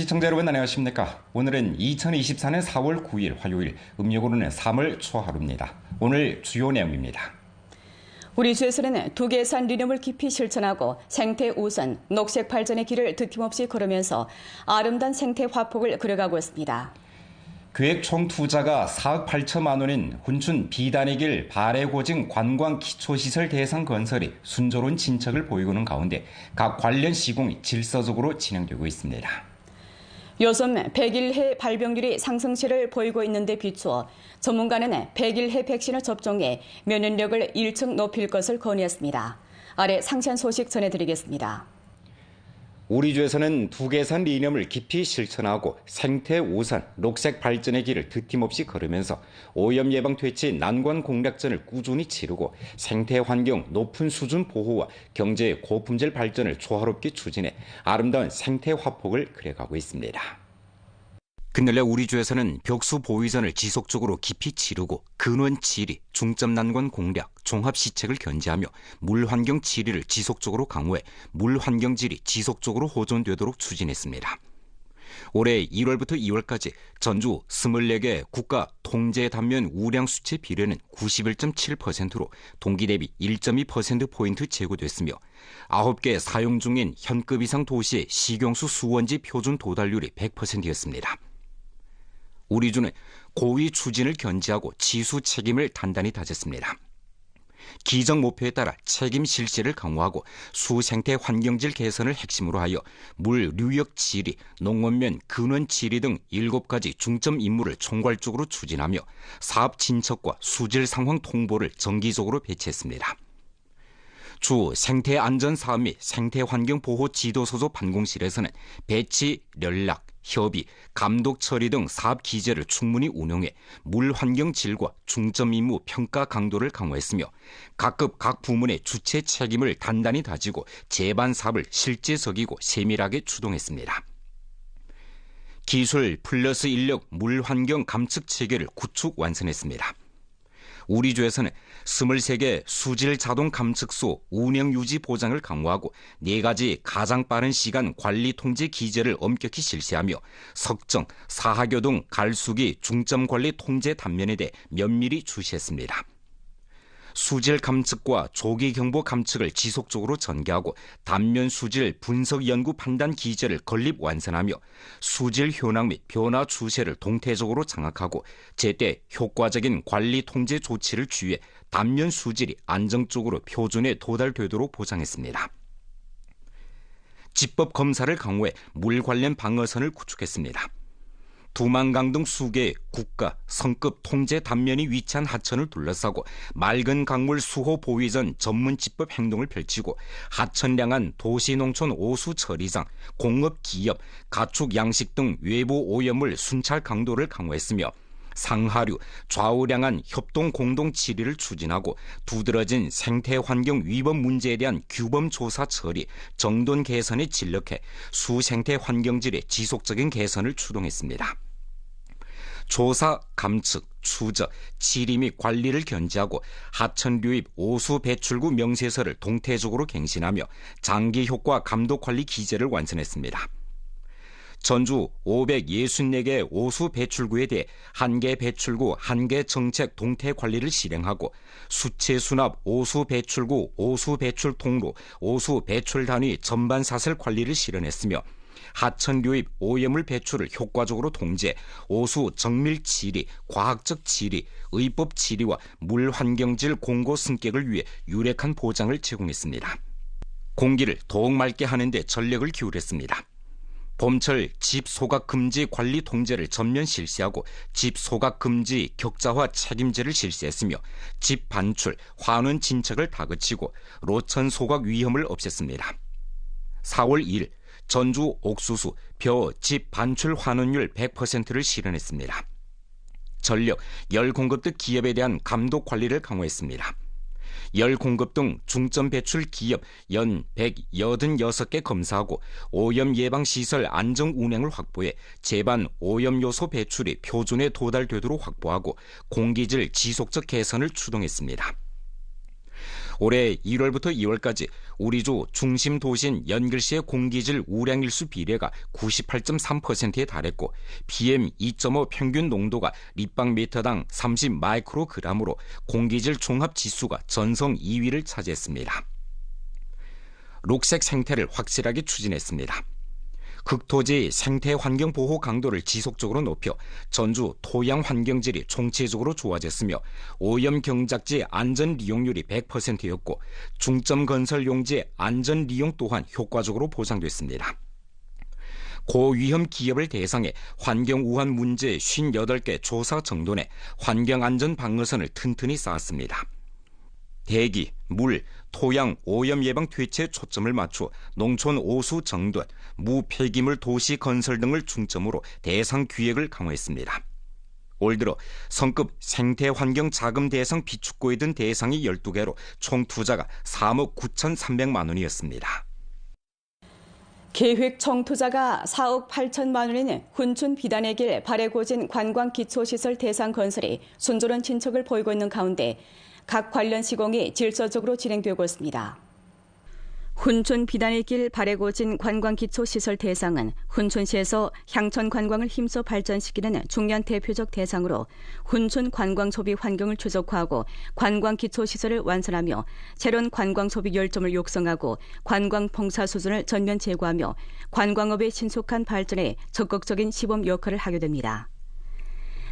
시청자 여러분 안녕하십니까? 오늘은 2024년 4월 9일 화요일, 음력으로는 3월 초하루입니다. 오늘 주요 내용입니다. 우리 주에서는 두개산 리듬을 깊이 실천하고 생태 우선, 녹색 발전의 길을 듣김없이 걸으면서 아름다운 생태 화폭을 그려가고 있습니다. 계획 총 투자가 4억 8천만 원인 훈춘 비단의 길 발해고증 관광 기초시설 대상 건설이 순조로운 진척을 보이고 있는 가운데 각 관련 시공이 질서적으로 진행되고 있습니다. 요즘 101해 발병률이 상승세를 보이고 있는 데 비추어 전문가는 101해 백신을 접종해 면역력을 1층 높일 것을 건의했습니다. 아래 상세한 소식 전해드리겠습니다. 우리 주에서는 두개산 리념을 깊이 실천하고 생태 우산, 녹색 발전의 길을 듣김없이 걸으면서 오염 예방 퇴치 난관 공략전을 꾸준히 치르고 생태 환경 높은 수준 보호와 경제의 고품질 발전을 조화롭게 추진해 아름다운 생태 화폭을 그려가고 있습니다. 근래 우리 주에서는 벽수 보위전을 지속적으로 깊이 치르고 근원 치리, 중점 난관 공략, 종합 시책을 견제하며 물 환경 치리를 지속적으로 강화해 물 환경 질이 지속적으로 호전되도록 추진했습니다. 올해 1월부터 2월까지 전주 24개 국가 통제 단면 우량 수치 비례는 91.7%로 동기 대비 1.2%포인트 제고됐으며 9개 사용 중인 현급 이상 도시의 시경수 수원지 표준 도달률이 100%였습니다. 우리 주는 고위 추진을 견지하고 지수 책임을 단단히 다졌습니다. 기정 목표에 따라 책임 실시를 강화하고 수생태 환경질 개선을 핵심으로 하여 물 류역 지리, 농원면 근원 지리 등 7가지 중점 임무를 총괄적으로 추진하며 사업 진척과 수질 상황 통보를 정기적으로 배치했습니다. 주 생태 안전 사업 및 생태 환경 보호 지도소조 반공실에서는 배치, 연락, 협의, 감독 처리 등 사업 기제를 충분히 운영해 물 환경 질과 중점 임무 평가 강도를 강화했으며 각급 각 부문의 주체 책임을 단단히 다지고 재반 사업을 실제적이고 세밀하게 추동했습니다. 기술 플러스 인력 물 환경 감측 체계를 구축 완성했습니다. 우리 주에서는 23개 수질 자동 감측소 운영 유지 보장을 강화하고 4가지 가장 빠른 시간 관리 통제 기제를 엄격히 실시하며 석정, 사하교 등 갈수기 중점 관리 통제 단면에 대해 면밀히 주시했습니다. 수질 감측과 조기 경보 감측을 지속적으로 전개하고 단면 수질 분석 연구 판단 기제를 건립 완성하며 수질 현황 및 변화 추세를 동태적으로 장악하고 제때 효과적인 관리 통제 조치를 취해 단면 수질이 안정적으로 표준에 도달되도록 보장했습니다. 집법 검사를 강화해 물 관련 방어선을 구축했습니다. 두만강 등 수개의 국가 성급 통제 단면이 위치한 하천을 둘러싸고 맑은 강물 수호 보위 전 전문 집법 행동을 펼치고 하천량한 도시농촌 오수 처리장, 공업 기업, 가축 양식 등 외부 오염물 순찰 강도를 강화했으며 상하류, 좌우량한 협동 공동 치리를 추진하고 두드러진 생태 환경 위법 문제에 대한 규범 조사 처리, 정돈 개선에 진력해 수생태 환경질의 지속적인 개선을 추동했습니다. 조사, 감측, 추적, 치리 및 관리를 견지하고 하천 류입 오수 배출구 명세서를 동태적으로 갱신하며 장기 효과 감독 관리 기제를 완성했습니다. 전주 564개 오수 배출구에 대해 한 개 배출구 한 개 정책 동태 관리를 실행하고 수체 수납 오수 배출구 오수 배출 통로 오수 배출 단위 전반 사슬 관리를 실현했으며 하천 류입 오염물 배출을 효과적으로 통제, 오수 정밀 치리, 과학적 치리, 의법 치리와 물 환경질 공고 승격을 위해 유력한 보장을 제공했습니다. 공기를 더욱 맑게 하는 데 전력을 기울였습니다. 봄철 집 소각 금지 관리 통제를 전면 실시하고 집 소각 금지 격자화 책임제를 실시했으며 집 반출, 환원 진척을 다그치고 로천 소각 위험을 없앴습니다. 4월 2일 전주 옥수수 벼 집 반출 환원율 100%를 실현했습니다. 전력, 열 공급 등 기업에 대한 감독 관리를 강화했습니다. 열 공급 등 중점 배출 기업 연 186개 검사하고 오염 예방 시설 안정 운행을 확보해 재반 오염 요소 배출이 표준에 도달되도록 확보하고 공기질 지속적 개선을 추동했습니다. 올해 1월부터 2월까지 우리 주 중심 도시인 연길시의 공기질 우량일수 비례가 98.3%에 달했고 PM2.5 평균 농도가立方미터당 30 마이크로그램으로 공기질 종합 지수가 전성 2위를 차지했습니다. 녹색 생태를 확실하게 추진했습니다. 극토지 생태 환경 보호 강도를 지속적으로 높여 전주 토양 환경 질이 총체적으로 좋아졌으며 오염 경작지 안전 리용률이 100%였고 중점 건설 용지 안전 리용 또한 효과적으로 보상됐습니다. 고위험 기업을 대상에 환경 우한 문제 58개 조사 내 환경 안전 방어선을 튼튼히 쌓았습니다. 대기, 물, 토양 오염 예방 퇴치에 초점을 맞춰 농촌 오수 정돈, 무폐기물 도시 건설 등을 중점으로 대상 기획을 강화했습니다. 올 들어 성급 생태환경 자금 대상 비축고에 든 대상이 12개로 총 투자가 3억 9,300만 원이었습니다. 계획 총투자가 4억 8천만 원인 훈춘 비단의 길 발해고진 관광기초시설 대상 건설이 순조로운 진척을 보이고 있는 가운데 각 관련 시공이 질서적으로 진행되고 있습니다. 훈촌 비단의 길 발해고진 관광기초시설 대상은 훈촌시에서 향천 관광을 힘써 발전시키는 중요한 대표적 대상으로 훈촌 관광 소비 환경을 최적화하고 관광 기초시설을 완성하며 새로운 관광 소비 열점을 육성하고 관광 봉사 수준을 전면 제고하며 관광업의 신속한 발전에 적극적인 시범 역할을 하게 됩니다.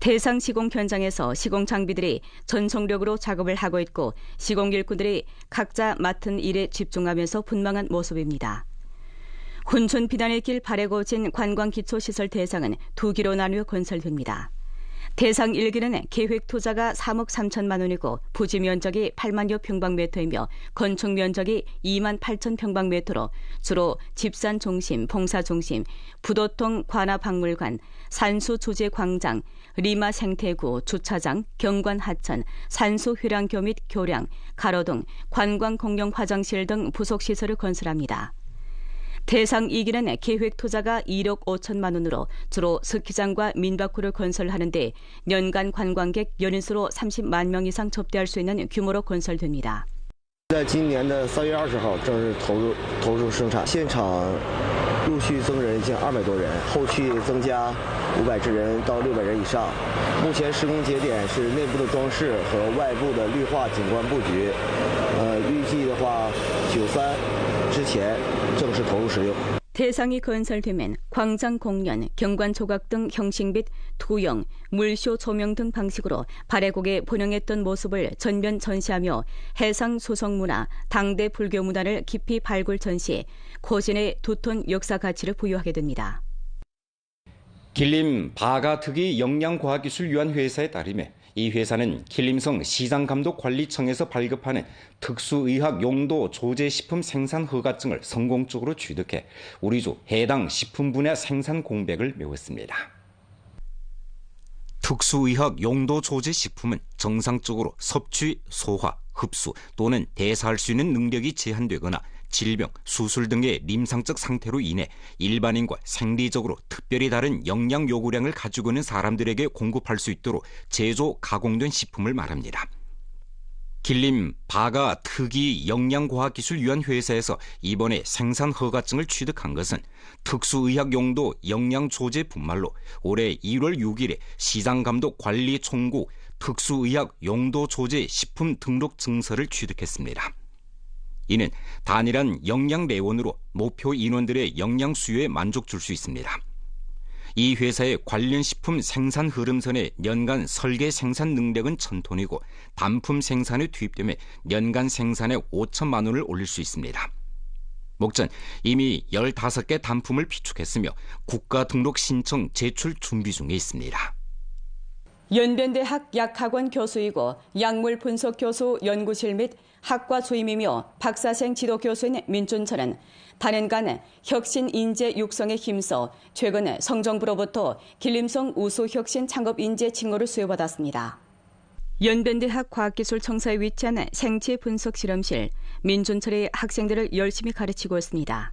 대상 시공 현장에서 시공 장비들이 전속력으로 작업을 하고 있고 시공 일꾼들이 각자 맡은 일에 집중하면서 분망한 모습입니다. 훈촌 비단의 길 발해고진 관광기초시설 대상은 두 기로 나누어 건설됩니다. 대상 1기는 계획 투자가 3억 3천만 원이고 부지 면적이 8만여 평방미터이며 건축 면적이 2만 8천 평방미터로 주로 집산 중심, 봉사 중심, 부도통 관아 박물관, 산수 주제 광장, 리마 생태구, 주차장, 경관 하천, 산수 휴량교 및 교량, 가로등, 관광 공용 화장실 등 부속 시설을 건설합니다. 대상 2기는 계획 투자가 1억 5천만 원으로 주로 스키장과 민박구를 건설하는데 연간 관광객 연인수로 30만 명 이상 접대할 수 있는 규모로 건설됩니다. 在今年的3月20号正式投入生产，现场 陆续增人近二百多人，后续增加五百人到六百人以上。目前施工节点是内部的装饰和外部的绿化景观布局。呃，预计的话，九三之前正式投入使用。 대상이 건설되면 광장 공연, 경식 및 투영, 물쇼 조명, 등 방식으로 발해곡에 번영했던 모습을 전면 전시하며 해상 소성 문화, 당대 불교 문화를 깊이 발굴 전시해 고신의 두톤 역사 가치를 부여하게 됩니다. 길림 바가특위 영양과학기술유한회사에 따르면 이 회사는 길림성 시장감독관리청에서 발급하는 특수의학 용도 조제식품 생산 허가증을 성공적으로 취득해 우리주 해당 식품 분야 생산 공백을 메웠습니다. 특수의학 용도 조제 식품은 정상적으로 섭취, 소화, 흡수 또는 대사할 수 있는 능력이 제한되거나 질병, 수술 등의 림상적 상태로 인해 일반인과 생리적으로 특별히 다른 영양 요구량을 가지고 있는 사람들에게 공급할 수 있도록 제조, 가공된 식품을 말합니다. 길림 바가 특이 영양과학기술위원회에서 이번에 생산 허가증을 취득한 것은 특수의학 용도 영양조제 분말로 올해 1월 6일에 시장감독관리총국 특수의학 용도조제 식품 등록 증서를 취득했습니다. 이는 단일한 영양 내원으로 목표 인원들의 영양 수요에 만족 줄 수 있습니다. 이 회사의 관련 식품 생산 흐름선의 연간 설계 생산 능력은 천톤이고 단품 생산에 투입되면 연간 생산에 5천만 원을 올릴 수 있습니다. 목전 이미 15개 단품을 비축했으며 국가 등록 신청 제출 준비 중에 있습니다. 연변대학 약학원 교수이고 약물 분석 교수 연구실 및 학과 주임이며 박사생 지도 교수인 민준철은 단연간 혁신 인재 육성에 힘써 최근 성정부로부터 길림성 우수 혁신 창업 인재 칭호를 수여받았습니다. 연변대학 과학기술청사에 위치한 생체 분석 실험실 민준철의 학생들을 열심히 가르치고 있습니다.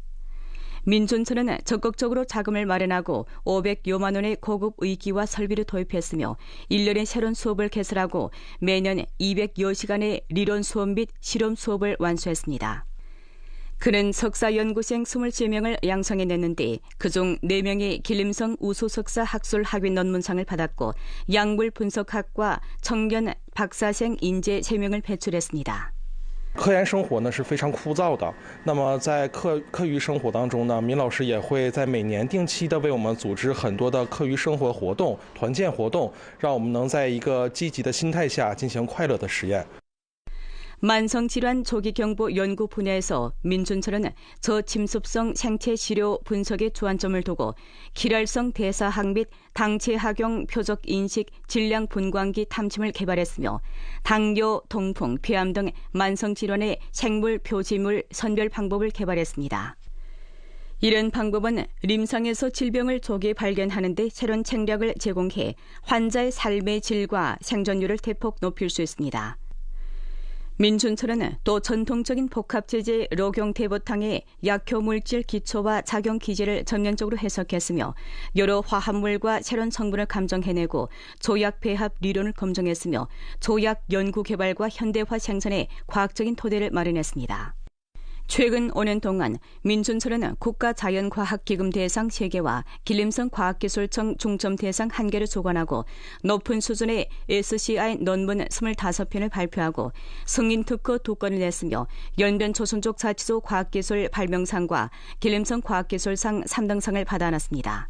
민준철은 적극적으로 자금을 마련하고 500여만 원의 고급 의기와 설비를 도입했으며 1년에 새로운 수업을 개설하고 매년 200여 시간의 리론 수업 및 실험 수업을 완수했습니다. 그는 석사 연구생 27명을 양성해냈는데 그중 4명이 길림성 우수석사 학술 학위 논문상을 받았고 약물 분석학과 청년 박사생 인재 3명을 배출했습니다. 科研生活呢是非常枯燥的。那么在课课余生活当中呢，闵老师也会在每年定期的为我们组织很多的课余生活活动、团建活动，让我们能在一个积极的心态下进行快乐的实验。 만성질환 조기경보 연구 분야에서 민준철은 저침습성 생체 시료 분석에 주안점을 두고 기랄성 대사학 및 당체 학용 표적 인식 질량 분광기 탐침을 개발했으며 당뇨, 동풍, 폐암 등 만성질환의 생물 표지물 선별 방법을 개발했습니다. 이런 방법은 림상에서 질병을 조기 발견하는 데 새로운 책략을 제공해 환자의 삶의 질과 생존율을 대폭 높일 수 있습니다. 민준철은 또 전통적인 복합제제 로경대보탕의 약효물질 기초와 작용 기제를 전면적으로 해석했으며 여러 화합물과 새로운 성분을 감정해내고 조약 배합 리론을 검증했으며 조약 연구 개발과 현대화 생산에 과학적인 토대를 마련했습니다. 최근 5년 동안 민준철은 국가자연과학기금 대상 3개와 길림성 과학기술청 중점 대상 1개를 조관하고 높은 수준의 SCI 논문 25편을 발표하고 승인 특허 2건을 냈으며 연변 조선족 자치소 과학기술 발명상과 길림성 과학기술상 3등상을 받아놨습니다.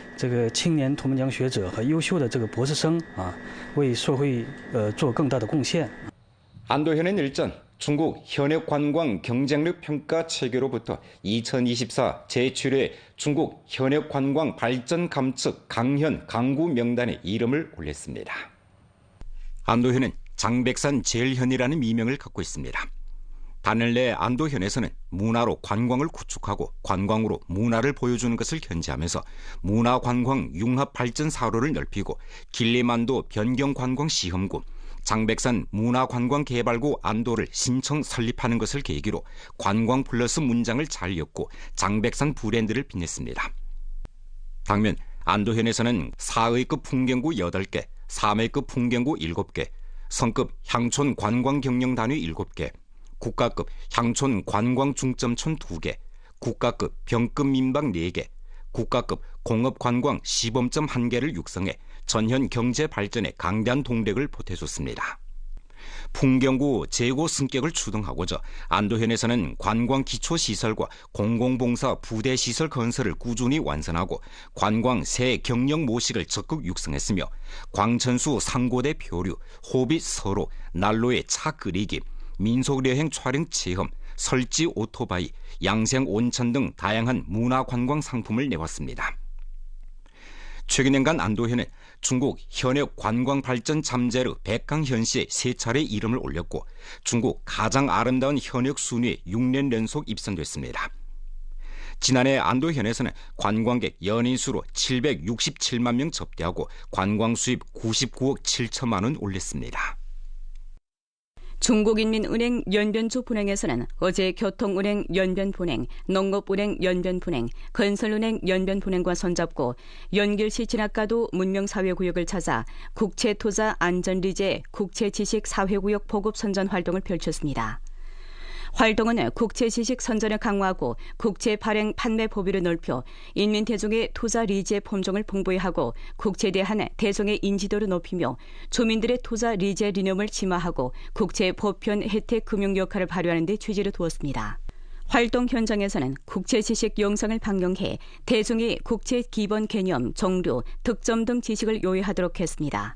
这个青年土木奖学者和优秀的这个博士生啊，为社会呃做更大的贡献。 안도현은 일전 중국 현역 관광 경쟁력 평가 체계로부터 2024 제7회 중국 현역 관광 발전 감측 강현 강구 명단에 이름을 올렸습니다. 안도현은 장백산 제일현이라는 미명을 갖고 있습니다. 단을 내 안도현에서는 문화로 관광을 구축하고 관광으로 문화를 보여주는 것을 견지하면서 문화 관광 융합 발전 사로를 넓히고 길리만도 변경 관광 시험구, 장백산 문화관광개발구 안도를 신청 설립하는 것을 계기로 관광 플러스 문장을 잘 엮고 장백산 브랜드를 빛냈습니다. 당면 안도현에서는 4의급 풍경구 8개, 3회급 풍경구 7개, 성급 향촌 관광경영단위 7개, 국가급 향촌 관광 중점 촌 2개, 국가급 병급 민방 4개, 국가급 공업 관광 시범점 1개를 육성해 전현 경제 발전에 강대한 동력을 보태줬습니다. 풍경구 재고 승격을 추동하고자 안도현에서는 관광 기초 시설과 공공봉사 부대 시설 건설을 꾸준히 완성하고 관광 새 경영 모식을 적극 육성했으며 광천수 상고대 표류, 호빗 서로, 난로의 차 끓이기, 민속여행 촬영 체험, 설지 오토바이, 양생 온천 등 다양한 문화 관광 상품을 내왔습니다. 최근엔간 안도현은 중국 현역 관광 발전 잠재르 백강현 씨의 세 차례 이름을 올렸고 중국 가장 아름다운 현역 순위에 6년 연속 입선됐습니다. 지난해 안도현에서는 관광객 연인 수로 767만 명 접대하고 관광 수입 99억 7천만 원 올렸습니다. 중국인민은행 연변주 분행에서는 어제 교통은행 연변분행, 농업은행 연변분행, 건설은행 연변분행과 손잡고 연길시 진학가도 문명사회구역을 찾아 국채투자 안전리제 국채지식사회구역 보급 선전 활동을 펼쳤습니다. 활동은 국채 지식 선전을 강화하고 국채 발행 판매 보비를 넓혀 인민 대중의 투자 리지의 품종을 풍부히하고 국채에 대한 대중의 인지도를 높이며 주민들의 투자 리지의 리념을 심화하고 국채 보편 혜택 금융 역할을 발휘하는 데 취지를 두었습니다. 활동 현장에서는 국채 지식 영상을 방영해 대중이 국채 기본 개념, 종류, 득점 등 지식을 요해하도록 했습니다.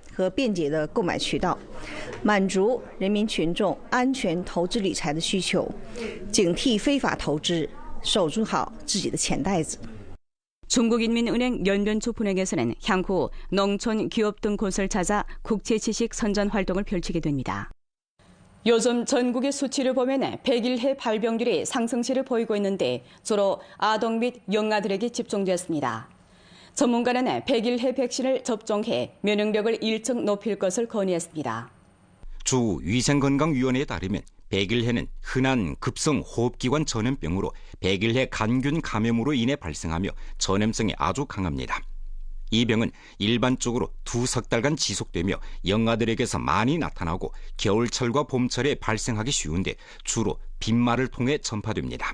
和便捷的购买渠道，满足人民群众安全投资理财的需求，警惕非法投资，守住好自己的钱袋子。 중국인민은행 연변초 분행에서는 향후 농촌 기업 등 곳을 찾아 국제 지식 선전 활동을 펼치게 됩니다. 요즘 전국의 수치를 보면 100일해 발병률이 상승세를 보이고 있는데 주로 아동 및 영아들에게 집중됐습니다. 전문가는 100일 해 백신을 접종해 면역력을 1층 높일 것을 건의했습니다. 주 위생건강위원회에 따르면 백일해는 흔한 급성 호흡기관 전염병으로 백일해 간균 감염으로 인해 발생하며 전염성이 아주 강합니다. 이 병은 일반적으로 두 석 달간 지속되며 영아들에게서 많이 나타나고 겨울철과 봄철에 발생하기 쉬운데 주로 빈말을 통해 전파됩니다.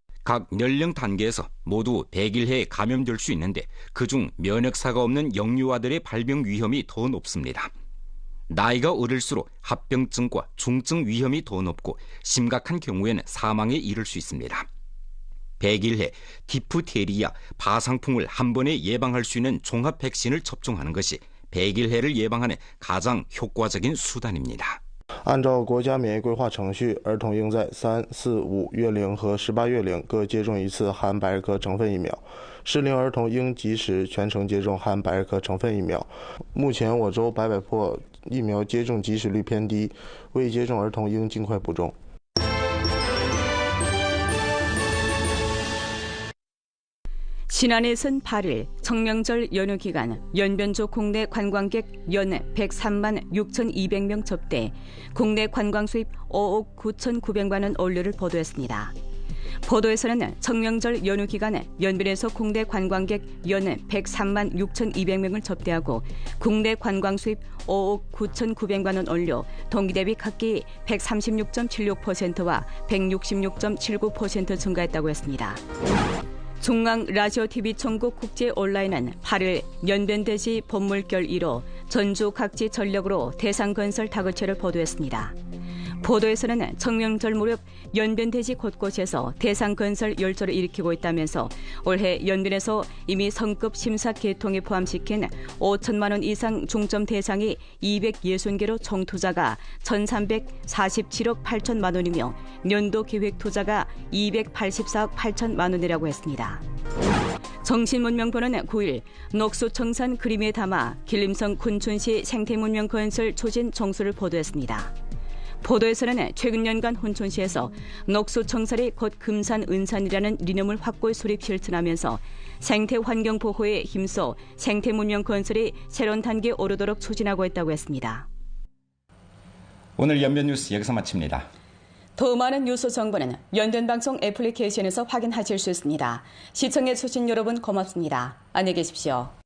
각 연령 단계에서 모두 백일해에 감염될 수 있는데 그중 면역사가 없는 영유아들의 발병 위험이 더 높습니다. 나이가 어릴수록 합병증과 중증 위험이 더 높고 심각한 경우에는 사망에 이를 수 있습니다. 백일해, 디프테리아, 바상풍을 한 번에 예방할 수 있는 종합 백신을 접종하는 것이 백일해를 예방하는 가장 효과적인 수단입니다. 按照国家免疫规划程序，儿童应在三、四、五月龄和十八月龄各接种一次含百日咳成分疫苗。适龄儿童应及时全程接种含百日咳成分疫苗。目前我州百百破疫苗接种及时率偏低，未接种儿童应尽快补种。 신안에선 8일 청명절 연휴 기간 연변조 국내 관광객 연 103만 6,200명 접대, 국내 관광 수입 5억 9,900만 원 올려를 보도했습니다. 보도에서는 청명절 연휴 기간 연변에서 국내 관광객 연 103만 6,200명을 접대하고 국내 관광 수입 5억 9,900만 원 올려 동기 대비 각기 136.76%와 166.79% 증가했다고 했습니다. 중앙 라디오 TV 전국 국제 온라인은 8일 연변대지 본물결 1호 전주 각지 전력으로 대상건설 다그체를 보도했습니다. 보도에서는 청명절 무렵 연변대지 곳곳에서 대상 건설 열조를 일으키고 있다면서 올해 연변에서 이미 성급 심사 계통에 포함시킨 5천만 원 이상 중점 대상이 260개로 총 투자가 1,347억 8천만 원이며 연도 계획 투자가 284억 8천만 원이라고 했습니다. 정신문명부는 9일 녹수청산 그림에 담아 길림성 군촌시 생태문명 건설 추진 정수를 보도했습니다. 보도에서는 최근 년간 혼촌시에서 녹수청산이 곧 금산 은산이라는 리념을 확고히 수립 실천하면서 생태 환경 보호에 힘써 생태 문명 건설이 새로운 단계에 오르도록 추진하고 있다고 했습니다. 오늘 연변 뉴스 여기서 마칩니다. 더 많은 뉴스 정보는 연변 방송 애플리케이션에서 확인하실 수 있습니다. 시청해 주신 여러분 고맙습니다. 안녕히 계십시오.